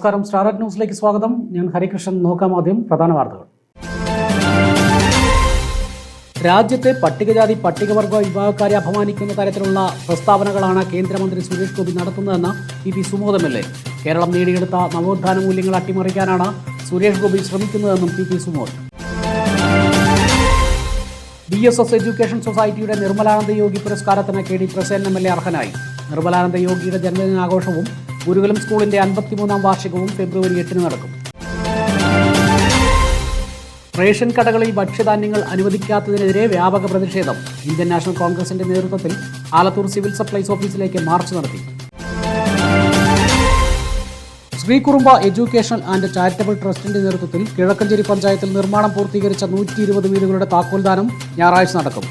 നമസ്കാരം. സ്റ്റാർട്ട് ന്യൂസിലേക്ക് സ്വാഗതം. ഞാൻ ഹരികൃഷ്ണൻ. നോക്കാം ആദ്യം പ്രധാന വാർത്തകൾ. രാജ്യത്തെ പട്ടികജാതി പട്ടികവർഗ വിഭാഗക്കാരെ അപമാനിക്കുന്ന തരത്തിലുള്ള പ്രസ്താവനകളാണ് കേന്ദ്രമന്ത്രി സുരേഷ് ഗോപി നടത്തുന്നതെന്ന് E P Sumod L Keralam നേടിയെടുത്ത നവോത്ഥാന മൂല്യങ്ങൾ അട്ടിമറിക്കാനാണ് സുരേഷ് ഗോപി ശ്രമിക്കുന്നതെന്നും P P Sumod. B S S education സൊസൈറ്റിയുടെ നിർമ്മലാനന്ദ യോഗി പുരസ്കാരത്തിന് K D Prasen M L A അർഹനായി. നിർമ്മലാനന്ദ യോഗിയുടെ ജന്മദിനാഘോഷവും ഗുരുകുലം സ്കൂളിന്റെ അൻപത്തിമൂന്നാം വാർഷികവും ഫെബ്രുവരി എട്ടിന് നടക്കും. റേഷൻ കടകളിൽ ഭക്ഷ്യധാന്യങ്ങൾ അനുവദിക്കാത്തതിനെതിരെ വ്യാപക പ്രതിഷേധം ഇന്ത്യൻ നാഷണൽ കോൺഗ്രസിന്റെ നേതൃത്വത്തിൽ ആലത്തൂർ സിവിൽ സപ്ലൈസ് ഓഫീസിലേക്ക് മാർച്ച് നടത്തി. ശ്രീകുറുമ്പ എഡ്യൂക്കേഷണൽ ആൻഡ് ചാരിറ്റബിൾ ട്രസ്റ്റിന്റെ നേതൃത്വത്തിൽ കിഴക്കഞ്ചേരി പഞ്ചായത്തിൽ നിർമ്മാണം പൂർത്തീകരിച്ച നൂറ്റി ഇരുപത് വീടുകളുടെ താക്കോൽദാനം ഞായറാഴ്ച നടക്കും.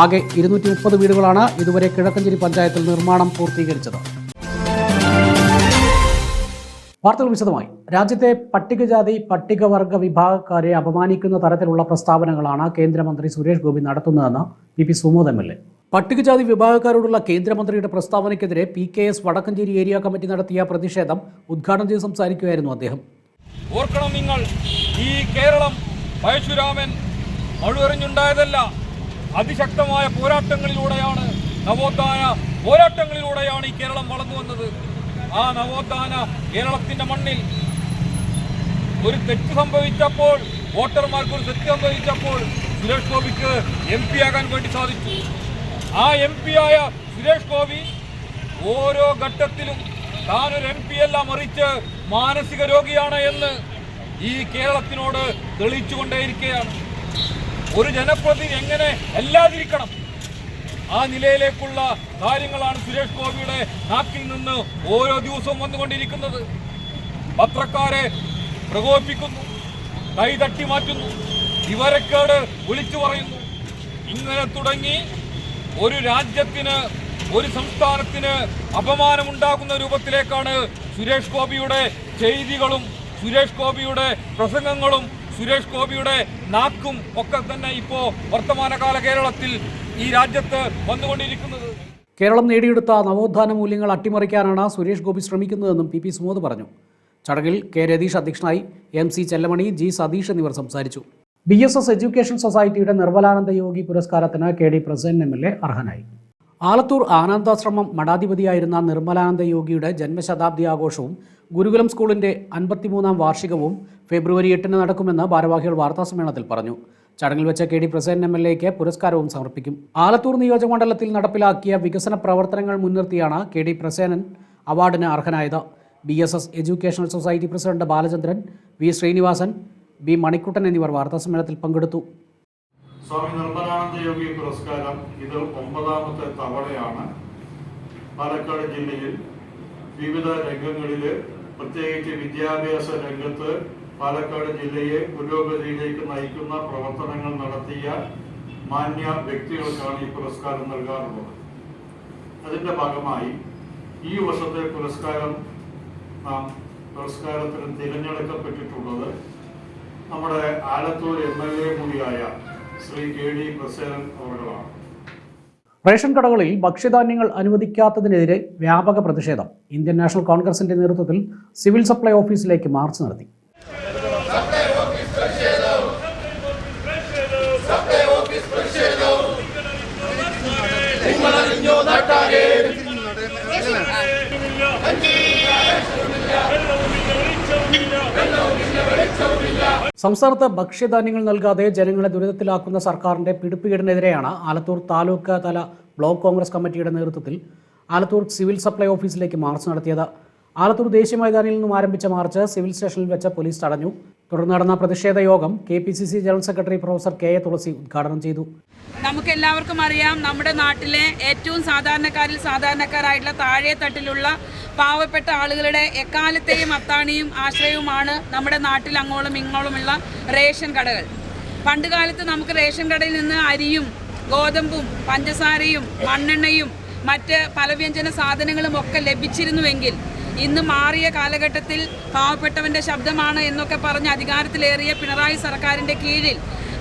ആകെ ഇരുന്നൂറ്റി മുപ്പത് വീടുകളാണ് ഇതുവരെ കിഴക്കഞ്ചേരി പഞ്ചായത്തിൽ നിർമ്മാണം പൂർത്തീകരിച്ചത്. വാർത്തകൾ വിശദമായി. രാജ്യത്തെ പട്ടികജാതി പട്ടികവർഗ വിഭാഗക്കാരെ അപമാനിക്കുന്ന തരത്തിലുള്ള പ്രസ്താവനകളാണ് കേന്ദ്രമന്ത്രി സുരേഷ് ഗോപി നടത്തുന്നതെന്ന് P P Sumod M L A. പട്ടികജാതി വിഭാഗക്കാരോടുള്ള കേന്ദ്രമന്ത്രിയുടെ പ്രസ്താവനയ്ക്കെതിരെ P K S Vadakkanchery area committee നടത്തിയ പ്രതിഷേധം ഉദ്ഘാടനം ചെയ്ത് സംസാരിക്കുകയായിരുന്നു അദ്ദേഹം. ഓർക്കണം നിങ്ങൾ ഈ കേരളം പഴശുരാമൻ മഴുവെറിഞ്ഞുണ്ടായതല്ല അതിശക്തമായ പോരാട്ടങ്ങളിലൂടെയാണ് നവോത്ഥാന പോരാട്ടങ്ങളിലൂടെയാണ് ഈ കേരളം വളർന്നു വന്നത്. ആ നവോത്ഥാന കേരളത്തിന്റെ മണ്ണിൽ ഒരു തെറ്റ് സംഭവിച്ചപ്പോൾ വോട്ടർമാർക്ക് ഒരു തെറ്റ് സംഭവിച്ചപ്പോൾ സുരേഷ് ഗോപിക്ക് എം പി ആകാൻ വേണ്ടി സാധിച്ചു. ആ എം പി ആയ സുരേഷ് ഗോപി ഓരോ ഘട്ടത്തിലും താനൊരു എം പി അല്ല മറിച്ച് മാനസിക രോഗിയാണ് എന്ന് ഈ കേരളത്തിനോട് തെളിയിച്ചുകൊണ്ടേയിരിക്കുകയാണ്. ഒരു ജനപ്രതിനിധി എങ്ങനെ അല്ലാതിരിക്കണം? ആ നിലയിലേക്കുള്ള കാര്യങ്ങളാണ് സുരേഷ് ഗോപിയുടെ നാക്കിൽ നിന്ന് ഓരോ ദിവസവും വന്നുകൊണ്ടിരിക്കുന്നത്. പത്രക്കാരെ പ്രകോപിപ്പിക്കുന്നു കൈ തട്ടി മാറ്റുന്നു വിവരക്കേട് വിളിച്ചു പറയുന്നു. ഇങ്ങനെ തുടങ്ങി ഒരു രാജ്യത്തിന് ഒരു സംസ്ഥാനത്തിന് അപമാനമുണ്ടാക്കുന്ന രൂപത്തിലേക്കാണ് സുരേഷ് ഗോപിയുടെ ചെയ്തികളും സുരേഷ് ഗോപിയുടെ പ്രസംഗങ്ങളും സുരേഷ് ഗോപിയുടെ നാക്കും ഒക്കെ തന്നെ ഇപ്പോ വർത്തമാനകാല കേരളത്തിൽ ഈ രാജ്യത്ത് വന്നുകൊണ്ടിരിക്കുന്നത്. കേരളം നേടിയെടുത്ത നവോത്ഥാന മൂല്യങ്ങൾ അട്ടിമറിക്കാനാണ് സുരേഷ് ഗോപി ശ്രമിക്കുന്നതെന്നും പി പി സുമോദ് പറഞ്ഞു. ചടങ്ങിൽ കെ രതീഷ് അധ്യക്ഷനായി M C Chellamani G Satheesh എന്നിവർ സംസാരിച്ചു. ബി എസ് എസ് എഡ്യൂക്കേഷൻ സൊസൈറ്റിയുടെ നിർമ്മലാനന്ദ യോഗി പുരസ്കാരത്തിന് K D president M L A അർഹനായി. ആലത്തൂർ ആനന്ദാശ്രമം മഠാധിപതിയായിരുന്ന നിർമ്മലാനന്ദ യോഗിയുടെ ജന്മശതാബ്ദി ആഘോഷവും ഗുരുകുലം സ്കൂളിന്റെ അൻപത്തിമൂന്നാം വാർഷികവും ഫെബ്രുവരി എട്ടിന് നടക്കുമെന്ന് ഭാരവാഹികൾ വാർത്താസമ്മേളനത്തിൽ പറഞ്ഞു. ചടങ്ങിൽ വെച്ച K D president M L എക്ക് പുരസ്കാരവും സമർപ്പിക്കും. ആലത്തൂർ നിയോജകമണ്ഡലത്തിൽ നടപ്പിലാക്കിയ വികസന പ്രവർത്തനങ്ങൾ മുൻനിർത്തിയാണ് കെ ഡി പ്രസേനൻ അവാർഡിന് അർഹനായത്. B S S educational society president Balachandran V Sreenivasan B Manikuttan എന്നിവർ വാർത്താസമ്മേളനത്തിൽ പങ്കെടുത്തു. സ്വാമി നിർമ്മലാനന്ദ യോഗി പുരസ്കാരം ഇത് ഒമ്പതാമത്തെ തവണയാണ്. പാലക്കാട് ജില്ലയിൽ വിവിധ രംഗങ്ങളിൽ പ്രത്യേകിച്ച് വിദ്യാഭ്യാസ രംഗത്ത് പാലക്കാട് ജില്ലയെ പുരോഗതിയിലേക്ക് നയിക്കുന്ന പ്രവർത്തനങ്ങൾ നടത്തിയ മാന്യ വ്യക്തികൾക്കാണ് ഈ പുരസ്കാരം നൽകാറുള്ളത്. അതിന്റെ ഭാഗമായി ഈ വർഷത്തെ പുരസ്കാരം നാം പുരസ്കാരത്തിന് തിരഞ്ഞെടുക്കപ്പെട്ടിട്ടുള്ളത് നമ്മുടെ ആലത്തൂർ എം എൽ എ കൂടിയായ ശ്രീ കെ ഡി പ്രസേനൻ അവരുടെയാണ് റേഷൻ കടകളിൽ ഭക്ഷ്യധാന്യങ്ങൾ അനുവദിക്കാത്തതിനെതിരെ വ്യാപക പ്രതിഷേധം. ഇന്ത്യൻ നാഷണൽ കോൺഗ്രസിന്റെ നേതൃത്വത്തിൽ സിവിൽ സപ്ലൈ ഓഫീസിലേക്ക് മാർച്ച് നടത്തി. സംസ്ഥാനത്ത് ഭക്ഷ്യധാന്യങ്ങൾ നൽകാതെ ജനങ്ങളെ ദുരിതത്തിലാക്കുന്ന സർക്കാരിന്റെ പിടിപ്പുകേടിനെതിരെയാണ് ആലത്തൂർ താലൂക്ക് തല ബ്ലോക്ക് കോൺഗ്രസ് കമ്മിറ്റിയുടെ നേതൃത്വത്തിൽ ആലത്തൂർ സിവിൽ സപ്ലൈ ഓഫീസിലേക്ക് മാർച്ച് നടത്തിയത്. ആലത്തൂർ ദേശീയ മൈതാനിയിൽ നിന്നും ആരംഭിച്ച മാർച്ച് സിവിൽ സ്റ്റേഷനിൽ വെച്ച പോലീസ് തടഞ്ഞു. തുടർന്ന് നടന്ന പ്രതിഷേധ യോഗം K P C C general secretary professor K A Thulasi ഉദ്ഘാടനം ചെയ്തു. നമുക്ക് എല്ലാവർക്കും അറിയാം നമ്മുടെ നാട്ടിലെ ഏറ്റവും സാധാരണക്കാരിൽ സാധാരണക്കാരായിട്ടുള്ള താഴെ തട്ടിലുള്ള പാവപ്പെട്ട ആളുകളുടെ എക്കാലത്തെയും അത്താണിയും ആശ്രയവുമാണ് നമ്മുടെ നാട്ടിൽ അങ്ങോളം ഇങ്ങോളുമുള്ള റേഷൻ കടകൾ. പണ്ട് കാലത്ത് നമുക്ക് റേഷൻ കടയിൽ നിന്ന് അരിയും ഗോതമ്പും പഞ്ചസാരയും മണ്ണെണ്ണയും മറ്റ് പലവ്യഞ്ജന സാധനങ്ങളും ഒക്കെ ലഭിച്ചിരുന്നുവെങ്കിൽ ഇന്ന് മാറിയ കാലഘട്ടത്തിൽ പാവപ്പെട്ടവന്റെ ശബ്ദമാണ് എന്നൊക്കെ പറഞ്ഞ് അധികാരത്തിലേറിയ പിണറായി സർക്കാരിന്റെ കീഴിൽ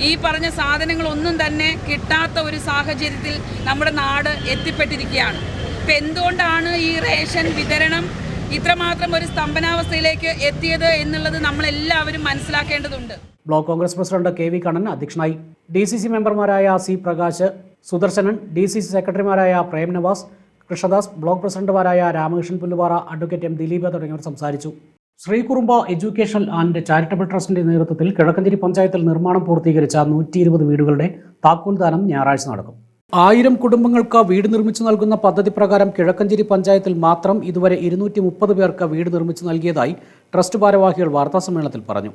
ഈ പറഞ്ഞ സാധനങ്ങളൊന്നും തന്നെ കിട്ടാത്ത ഒരു സാഹചര്യത്തിൽ നമ്മുടെ നാട് എത്തിപ്പെട്ടിരിക്കുകയാണ്. ഇപ്പം എന്തുകൊണ്ടാണ് ഈ റേഷൻ വിതരണം ഇത്രമാത്രം ഒരു സ്തംഭനാവസ്ഥയിലേക്ക് എത്തിയത് എന്നുള്ളത് നമ്മളെല്ലാവരും മനസ്സിലാക്കേണ്ടതുണ്ട്. Block Congress president K V Kannan അധ്യക്ഷനായി. ഡി സി സി മെമ്പർമാരായ C Prakash Sudarshanan D C C സെക്രട്ടറിമാരായ പ്രേം നവാസ് കൃഷ്ണദാസ് ബ്ലോക്ക് പ്രസിഡന്റുമാരായ രാമകൃഷ്ണൻ പുല്ലുപാറ അഡ്വക്കേറ്റ് എം ദിലീപ തുടങ്ങിയവർ സംസാരിച്ചു. ശ്രീകുറുമ്പ എഡ്യൂക്കേഷൻ ആൻഡ് ചാരിറ്റബിൾ ട്രസ്റ്റിന്റെ നേതൃത്വത്തിൽ കിഴക്കഞ്ചേരി പഞ്ചായത്തിൽ നിർമ്മാണം പൂർത്തീകരിച്ച നൂറ്റി ഇരുപത് വീടുകളുടെ താക്കോൽദാനം ഞായറാഴ്ച നടക്കും. ആയിരം കുടുംബങ്ങൾക്ക് വീട് നിർമ്മിച്ചു നൽകുന്ന പദ്ധതി പ്രകാരം കിഴക്കഞ്ചേരി പഞ്ചായത്തിൽ മാത്രം ഇതുവരെ ഇരുന്നൂറ്റി മുപ്പത് പേർക്ക് വീട് നിർമ്മിച്ചു നൽകിയതായി ട്രസ്റ്റ് ഭാരവാഹികൾ വാർത്താസമ്മേളനത്തിൽ പറഞ്ഞു.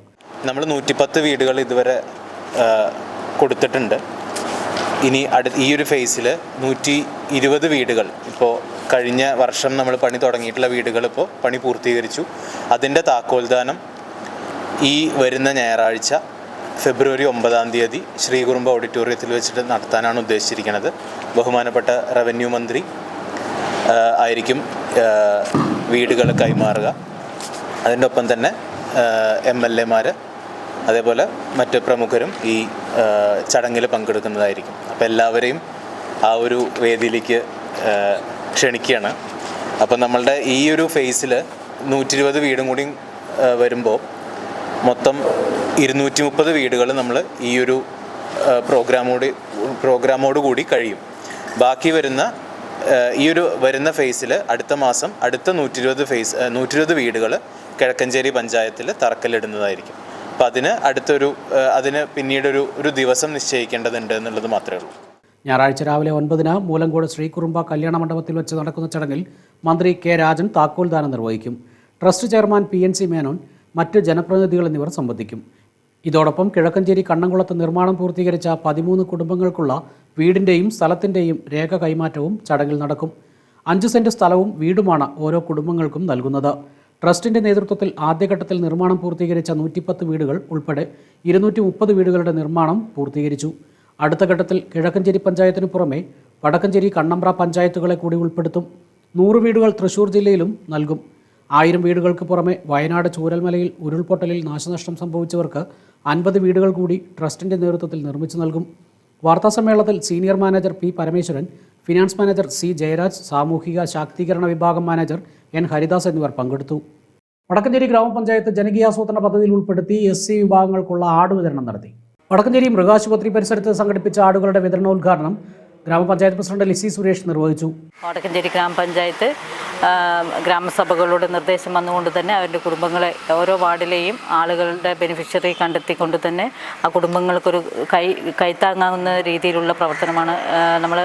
നമ്മൾ നൂറ്റിപ്പത്ത് വീടുകൾ ഇതുവരെ കൊടുത്തിട്ടുണ്ട്. ഇനി അടു ഈ ഒരു ഫേസിൽ നൂറ്റി ഇരുപത് വീടുകൾ. ഇപ്പോൾ കഴിഞ്ഞ വർഷം നമ്മൾ പണി തുടങ്ങിയിട്ടുള്ള വീടുകൾ ഇപ്പോൾ പണി പൂർത്തീകരിച്ചു. അതിന്റെ താക്കോൽദാനം ഈ വരുന്ന ഞായറാഴ്ച ഫെബ്രുവരി ഒമ്പതാം തീയതി ശ്രീകുറുമ്പ ഓഡിറ്റോറിയത്തിൽ വെച്ചിട്ട് നടത്താനാണ് ഉദ്ദേശിച്ചിരിക്കുന്നത് ബഹുമാനപ്പെട്ട റവന്യൂ മന്ത്രി ആയിരിക്കും വീടുകൾ കൈമാറുക. അതിന്റെ ഒപ്പം തന്നെ എം എൽ എമാർ അതേപോലെ മറ്റ് പ്രമുഖരും ഈ ചടങ്ങിൽ പങ്കെടുക്കുന്നതായിരിക്കും. അപ്പോൾ എല്ലാവരെയും ആ ഒരു വേദിയിലേക്ക് ക്ഷണിക്കുകയാണ്. അപ്പം നമ്മളുടെ ഈ ഒരു ഫേസിൽ നൂറ്റി ഇരുപത് വീടും കൂടി വരുമ്പോൾ മൊത്തം ഇരുന്നൂറ്റി മുപ്പത് വീടുകൾ നമ്മൾ ഈ ഒരു പ്രോഗ്രാമോട് പ്രോഗ്രാമോട് കൂടി കഴിയും. ബാക്കി വരുന്ന ഈ ഒരു വരുന്ന ഫേസിൽ അടുത്ത മാസം അടുത്ത നൂറ്റി ഇരുപത് ഫേസ് നൂറ്റി ഇരുപത് വീടുകൾ കിഴക്കഞ്ചേരി പഞ്ചായത്തിൽ തറക്കല്ലിടുന്നതായിരിക്കും. അപ്പം അതിന് അടുത്തൊരു അതിന് പിന്നീടൊരു ഒരു ദിവസം നിശ്ചയിക്കേണ്ടതുണ്ട് എന്നുള്ളത് മാത്രമേ ഉള്ളൂ. ഞായറാഴ്ച രാവിലെ ഒൻപതിന് മൂലങ്കോട് ശ്രീകുറുമ്പ കല്യാണ മണ്ഡപത്തിൽ വെച്ച് നടക്കുന്ന ചടങ്ങിൽ മന്ത്രി കെ രാജൻ താക്കോൽദാനം നിർവഹിക്കും. Trust chairman P N C Menon മറ്റ് ജനപ്രതിനിധികൾ എന്നിവർ സംബന്ധിക്കും. ഇതോടൊപ്പം കിഴക്കഞ്ചേരി കണ്ണംകുളത്ത് നിർമ്മാണം പൂർത്തീകരിച്ച പതിമൂന്ന് കുടുംബങ്ങൾക്കുള്ള വീടിന്റെയും സ്ഥലത്തിന്റെയും രേഖ കൈമാറ്റവും ചടങ്ങിൽ നടക്കും. അഞ്ച് സെന്റ് സ്ഥലവും വീടുമാണ് ഓരോ കുടുംബങ്ങൾക്കും നൽകുന്നത്. ട്രസ്റ്റിന്റെ നേതൃത്വത്തിൽ ആദ്യഘട്ടത്തിൽ നിർമ്മാണം പൂർത്തീകരിച്ച നൂറ്റിപ്പത്ത് വീടുകൾ ഉൾപ്പെടെ ഇരുന്നൂറ്റി മുപ്പത് വീടുകളുടെ നിർമ്മാണം പൂർത്തീകരിച്ചു. അടുത്ത ഘട്ടത്തിൽ കിഴക്കഞ്ചേരി പഞ്ചായത്തിനു പുറമെ വടക്കഞ്ചേരി കണ്ണമ്പ്ര പഞ്ചായത്തുകളെ കൂടി ഉൾപ്പെടുത്തും. നൂറ് വീടുകൾ തൃശൂർ ജില്ലയിലും നൽകും. ആയിരം വീടുകൾക്ക് പുറമെ വയനാട് ചൂരൽമലയിൽ ഉരുൾപൊട്ടലിൽ നാശനഷ്ടം സംഭവിച്ചവർക്ക് അൻപത് വീടുകൾ കൂടി ട്രസ്റ്റിന്റെ നേതൃത്വത്തിൽ നിർമ്മിച്ചു നൽകും. വാർത്താസമ്മേളനത്തിൽ senior manager P Parameswaran finance manager C Jayaraj സാമൂഹിക ശാക്തീകരണ വിഭാഗം മാനേജർ എൻ. ഹരിദാസ് എന്നിവർ പങ്കെടുത്തു. വടക്കഞ്ചേരി ഗ്രാമപഞ്ചായത്ത് ജനകീയാസൂത്രണ പദ്ധതിയിൽ ഉൾപ്പെടുത്തി എസ് സി വിഭാഗങ്ങൾക്കുള്ള ആട് വിതരണം നടത്തി. വടക്കഞ്ചേരി മൃഗാശുപത്രി പരിസരത്ത് സംഘടിപ്പിച്ച ആടുകളുടെ വിതരണോദ്ഘാടനം ഗ്രാമപഞ്ചായത്ത് പ്രസിഡന്റ് ലിസി സുരേഷ് നിർവഹിച്ചു. വടക്കഞ്ചേരി ഗ്രാമപഞ്ചായത്ത് ഗ്രാമസഭകളുടെ നിർദ്ദേശം വന്നുകൊണ്ട് തന്നെ അവരുടെ കുടുംബങ്ങളെ ഓരോ വാർഡിലെയും ആളുകളുടെ ബെനിഫിഷ്യറി കണ്ടെത്തിക്കൊണ്ട് തന്നെ ആ കുടുംബങ്ങൾക്കൊരു കൈ കൈത്താങ്ങാവുന്ന രീതിയിലുള്ള പ്രവർത്തനമാണ് നമ്മൾ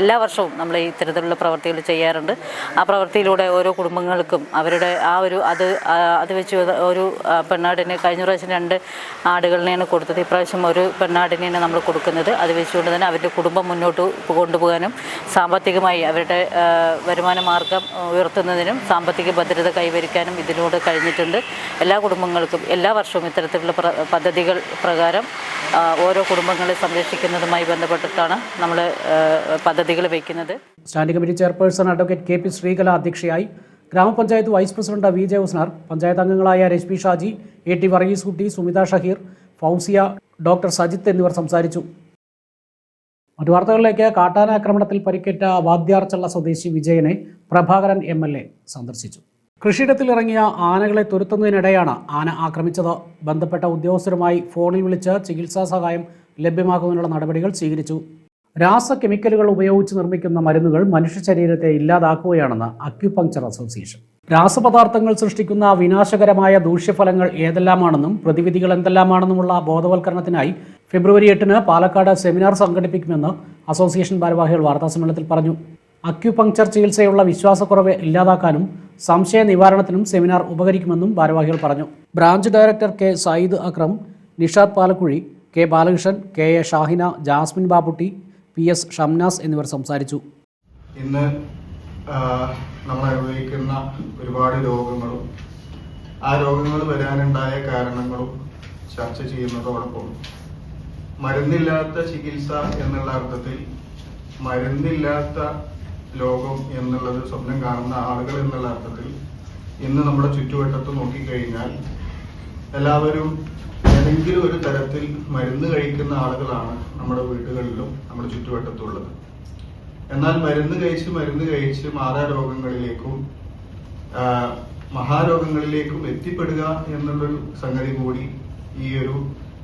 എല്ലാ വർഷവും നമ്മൾ ഇത്തരത്തിലുള്ള പ്രവർത്തികൾ ചെയ്യാറുണ്ട്. ആ പ്രവൃത്തിയിലൂടെ ഓരോ കുടുംബങ്ങൾക്കും അവരുടെ ആ ഒരു അത് അത് വെച്ച് ഒരു പെണ്ണാടിന് കഴിഞ്ഞ പ്രാവശ്യം രണ്ട് ആടുകളിനെയാണ് കൊടുത്തത്. ഇപ്രാവശ്യം ഒരു പെണ്ണാടിനെയാണ് നമ്മൾ കൊടുക്കുന്നത്. അത് വെച്ചുകൊണ്ട് തന്നെ അവരുടെ കുടുംബം മുന്നോട്ട് കൊണ്ടുപോകാനും സാമ്പത്തികമായി അവരുടെ വരുമാന മാർഗം ഉയർത്തുന്നതിനും സാമ്പത്തിക ഭദ്രത കൈവരിക്കാനും ഇതിലൂടെ കഴിഞ്ഞിട്ടുണ്ട്. എല്ലാ കുടുംബങ്ങൾക്കും എല്ലാ വർഷവും ഇത്തരത്തിലുള്ള പദ്ധതികൾ പ്രകാരം ഓരോ കുടുംബങ്ങളെ സംരക്ഷിക്കുന്നതുമായി ബന്ധപ്പെട്ടിട്ടാണ് നമ്മൾ പദ്ധതികൾ വയ്ക്കുന്നത് standing committee chairperson advocate K P Sreekala അധ്യക്ഷയായി ഗ്രാമപഞ്ചായത്ത് vice president V J Usnar panchayat അംഗങ്ങളായ Reshmi Shaji A T Varghese Kutty Sumitha Shaheer Fousiya doctor Sajith എന്നിവർ സംസാരിച്ചു. മറ്റു വാർത്തകളിലേക്ക് കാട്ടാന ആക്രമണത്തിൽ പരിക്കേറ്റ വാദ്യാർച്ചള്ള സ്വദേശി വിജയനെ പ്രഭാകരൻ എം എൽ എ സന്ദർശിച്ചു. കൃഷിയിടത്തിലിറങ്ങിയ ആനകളെ തുരത്തുന്നതിനിടെയാണ് ആന ആക്രമിച്ചത്. ബന്ധപ്പെട്ട ഉദ്യോഗസ്ഥരുമായി ഫോണിൽ വിളിച്ച് ചികിത്സാ സഹായം ലഭ്യമാക്കുന്നതിനുള്ള നടപടികൾ സ്വീകരിച്ചു. രാസ കെമിക്കലുകൾ ഉപയോഗിച്ച് നിർമ്മിക്കുന്ന മരുന്നുകൾ മനുഷ്യ ശരീരത്തെ ഇല്ലാതാക്കുകയാണെന്ന് അക്യുപങ്ചർ അസോസിയേഷൻ. രാസപദാർത്ഥങ്ങൾ സൃഷ്ടിക്കുന്ന വിനാശകരമായ ദൂഷ്യഫലങ്ങൾ ഏതെല്ലാമാണെന്നും പ്രതിവിധികൾ എന്തെല്ലാമാണെന്നുമുള്ള ബോധവൽക്കരണത്തിനായി ഫെബ്രുവരി എട്ടിന് പാലക്കാട് സെമിനാർ സംഘടിപ്പിക്കുമെന്ന് അസോസിയേഷൻ ഭാരവാഹികൾ വാർത്താസമ്മേളനത്തിൽ പറഞ്ഞു. അക്യുപങ്ചർ ചികിത്സയുള്ള വിശ്വാസക്കുറവ് ഇല്ലാതാക്കാനും സംശയ നിവാരണത്തിനും സെമിനാർ ഉപകരിക്കുമെന്നും ഭാരവാഹികൾ പറഞ്ഞു. Branch director K Sayyid Akram Nishad Palakkuzhi K Balakrishnan K A Shahina Jasmine Babutty P S Shamnas എന്നിവർ സംസാരിച്ചു. ഇന്ന് നമ്മൾ അനുഭവിക്കുന്ന ഒരുപാട് രോഗങ്ങളും ആ രോഗങ്ങൾ വരാനുണ്ടായ കാരണങ്ങളും ചർച്ച ചെയ്യുന്നതോടൊപ്പം മരുന്നില്ലാത്ത ചികിത്സ എന്നുള്ള അർത്ഥത്തിൽ മരുന്നില്ലാത്ത ലോകം എന്നുള്ളത് സ്വപ്നം കാണുന്ന ആളുകൾ എന്നുള്ള അർത്ഥത്തിൽ ഇന്ന് നമ്മുടെ ചുറ്റുവട്ടത്ത് നോക്കിക്കഴിഞ്ഞാൽ എല്ലാവരും ഏതെങ്കിലും ഒരു തരത്തിൽ മരുന്ന് കഴിക്കുന്ന ആളുകളാണ് നമ്മുടെ വീടുകളിലും നമ്മുടെ ചുറ്റുവട്ടത്തുള്ളത്. എന്നാൽ മരുന്ന് കഴിച്ച് മരുന്ന് കഴിച്ച് മാതാരോഗങ്ങളിലേക്കും മഹാരോഗങ്ങളിലേക്കും എത്തിപ്പെടുക എന്നുള്ളൊരു സംഗതി കൂടി ഈ ഒരു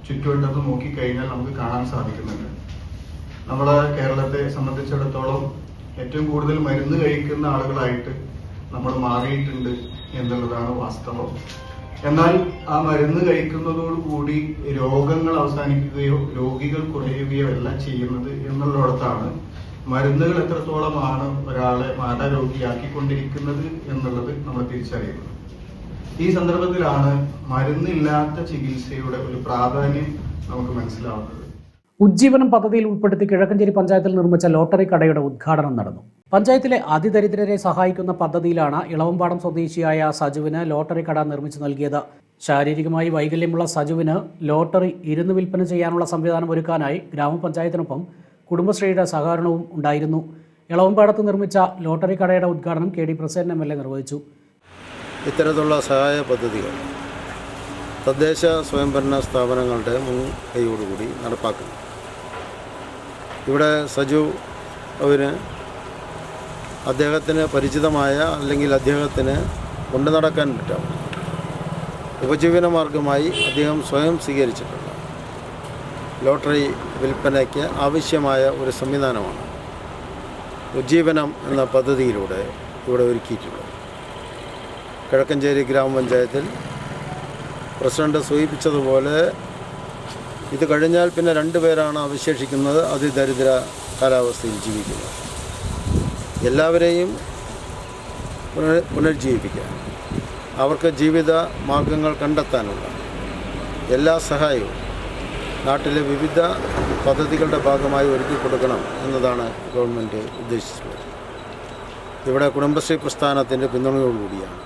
ചുറ്റുവട്ടത്ത് നോക്കിക്കഴിഞ്ഞാൽ നമുക്ക് കാണാൻ സാധിക്കുന്നുണ്ട്. നമ്മുടെ കേരളത്തെ സംബന്ധിച്ചിടത്തോളം ഏറ്റവും കൂടുതൽ മരുന്ന് കഴിക്കുന്ന ആളുകളായിട്ട് നമ്മൾ മാറിയിട്ടുണ്ട് എന്നുള്ളതാണ് വാസ്തവം. എന്നാൽ ആ മരുന്ന് കഴിക്കുന്നതോടുകൂടി രോഗങ്ങൾ അവസാനിക്കുകയോ രോഗികൾ കുറയുകയോ അല്ല ചെയ്യുന്നത് എന്നുള്ളിടത്താണ് മരുന്നുകൾ എത്രത്തോളമാണ് ഒരാളെ മാതാരോഗിയാക്കിക്കൊണ്ടിരിക്കുന്നത് എന്നുള്ളത് നമ്മൾ തിരിച്ചറിയുന്നത്. ഈ സന്ദർഭത്തിലാണ് മരുന്നില്ലാത്ത ചികിത്സയുടെ ഒരു പ്രാധാന്യം നമുക്ക് മനസ്സിലാവുന്നത്. ഉജ്ജീവനം പദ്ധതിയിൽ ഉൾപ്പെടുത്തി കിഴക്കഞ്ചേരി പഞ്ചായത്തിൽ നിർമ്മിച്ച ലോട്ടറി കടയുടെ ഉദ്ഘാടനം നടന്നു. പഞ്ചായത്തിലെ അതിദരിദ്രരെ സഹായിക്കുന്ന പദ്ധതിയിലാണ് ഇളവമ്പാടം സ്വദേശിയായ സജുവിന് ലോട്ടറി കട നിർമ്മിച്ചു നൽകിയത്. ശാരീരികമായി വൈകല്യമുള്ള സജുവിന് ലോട്ടറി ഇരുന്ന് വിൽപ്പന ചെയ്യാനുള്ള സംവിധാനം ഒരുക്കാനായി ഗ്രാമപഞ്ചായത്തിനൊപ്പം കുടുംബശ്രീയുടെ സഹകരണവും ഉണ്ടായിരുന്നു. ഇളവമ്പാടത്ത് നിർമ്മിച്ച ലോട്ടറി കടയുടെ ഉദ്ഘാടനം കെ ഡി എ നിർവഹിച്ചു. ഇത്തരത്തിലുള്ള സഹായ പദ്ധതികൾ തദ്ദേശ സ്വയംഭരണ സ്ഥാപനങ്ങളുടെ മുൻകൈയോടുകൂടി നടപ്പാക്കുന്നു. ഇവിടെ സജു അവന് അദ്ദേഹത്തിന് പരിചിതമായ അല്ലെങ്കിൽ അദ്ദേഹത്തിന് കൊണ്ടു നടക്കാൻ പറ്റാവുന്ന ഉപജീവന മാർഗമായി അദ്ദേഹം സ്വയം സ്വീകരിച്ചിട്ടുള്ള ലോട്ടറി വിൽപ്പനയ്ക്ക് ആവശ്യമായ ഒരു സംവിധാനമാണ്. ഉജ്ജീവനം എന്ന പദ്ധതിയിലൂടെ ഇവിടെ ഒരുക്കിയിട്ടുള്ളത് കിഴക്കഞ്ചേരി ഗ്രാമപഞ്ചായത്തിൽ പ്രസിഡന്റ് സൂചിപ്പിച്ചതുപോലെ ഇത് കഴിഞ്ഞാൽ പിന്നെ രണ്ട് പേരാണ് അവശേഷിക്കുന്നത്. അതിദരിദ്ര കാലാവസ്ഥയിൽ ജീവിക്കുന്നത് എല്ലാവരെയും പുനർ പുനർജീവിപ്പിക്കാൻ അവർക്ക് ജീവിത മാർഗങ്ങൾ കണ്ടെത്താനുള്ള എല്ലാ സഹായവും നാട്ടിലെ വിവിധ പദ്ധതികളുടെ ഭാഗമായി ഒരുക്കി കൊടുക്കണം എന്നതാണ് ഗവൺമെന്റ് ഉദ്ദേശിച്ചിട്ടുള്ളത് ഇവിടെ കുടുംബശ്രീ പ്രസ്ഥാനത്തിന്റെ പിന്തുണയോടുകൂടിയാണ്.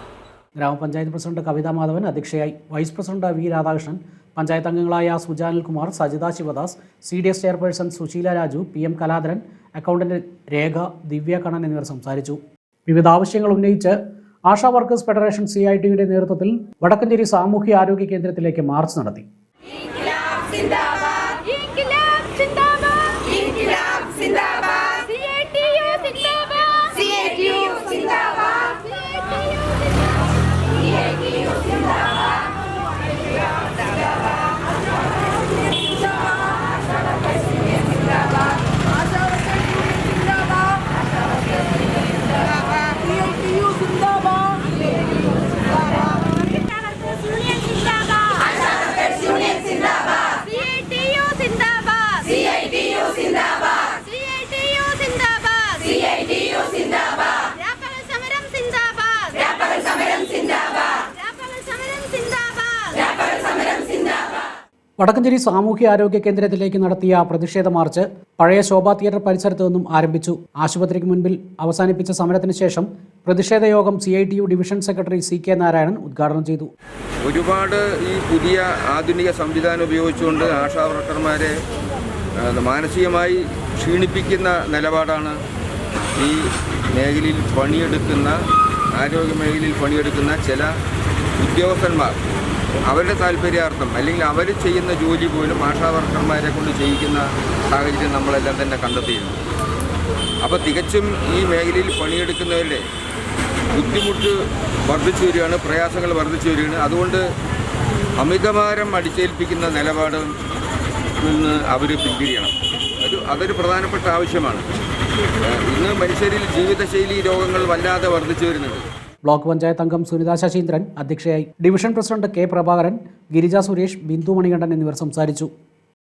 ഗ്രാമപഞ്ചായത്ത് പ്രസിഡന്റ് കവിതാ മാധവൻ അധ്യക്ഷയായി. Vice president V Radhakrishnan panchayat അംഗങ്ങളായ Sujanil Kumar Sajitha Sivadas C D S chairperson Susheela Raju P M Kaladharan accountant Rekha Divya Kannan എന്നിവർ സംസാരിച്ചു. വിവിധ ആവശ്യങ്ങൾ ഉന്നയിച്ച് ASHA workers federation C I ടിയുടെ നേതൃത്വത്തിൽ വടക്കഞ്ചേരി സാമൂഹ്യ ആരോഗ്യ കേന്ദ്രത്തിലേക്ക് മാർച്ച് നടത്തി. വടക്കഞ്ചേരി സാമൂഹ്യ ആരോഗ്യ കേന്ദ്രത്തിലേക്ക് നടത്തിയ പ്രതിഷേധ മാർച്ച് പഴയ ശോഭാ തിയേറ്റർ പരിസരത്തു നിന്നും ആരംഭിച്ചു. ആശുപത്രിക്ക് മുൻപിൽ അവസാനിപ്പിച്ച സമരത്തിന് ശേഷം പ്രതിഷേധ യോഗം C I T U division secretary C K Narayanan ഉദ്ഘാടനം ചെയ്തു. ഒരുപാട് ഈ പുതിയ ആധുനിക സംവിധാനം ഉപയോഗിച്ചുകൊണ്ട് ആശാവർക്കർമാരെ മാനസികമായി ക്ഷീണിപ്പിക്കുന്ന നിലപാടാണ് ഈ മേഖലയിൽ പണിയെടുക്കുന്ന ആരോഗ്യ മേഖലയിൽ പണിയെടുക്കുന്ന ചില ഉദ്യോഗസ്ഥന്മാർ. അവരുടെ താല്പര്യാർത്ഥം അല്ലെങ്കിൽ അവർ ചെയ്യുന്ന ജോലി പോലും ആശാ വർക്കർമാരെ കൊണ്ട് ചെയ്യിക്കുന്ന സാഹചര്യം നമ്മളെല്ലാം തന്നെ കണ്ടെത്തിയിരുന്നു. അപ്പോൾ തികച്ചും ഈ മേഖലയിൽ പണിയെടുക്കുന്നവരുടെ ബുദ്ധിമുട്ട് വർദ്ധിച്ചു വരികയാണ് പ്രയാസങ്ങൾ വർദ്ധിച്ചു വരികയാണ്. അതുകൊണ്ട് അമിതഭാരം അടിച്ചേൽപ്പിക്കുന്ന നിലപാട് നിന്ന് അവർ പിന്തിരിയണം. ഒരു അതൊരു പ്രധാനപ്പെട്ട ആവശ്യമാണ്. ഇന്ന് മനുഷ്യരിൽ ജീവിതശൈലി രോഗങ്ങൾ വല്ലാതെ വർദ്ധിച്ചു വരുന്നുണ്ട്. ബ്ലോക്ക് പഞ്ചായത്ത് അംഗം സുനിത ശശീന്ദ്രൻ അധ്യക്ഷയായി. Division president K Prabhakaran Girija Suresh Bindu Manikandan എന്നിവർ സംസാരിച്ചു.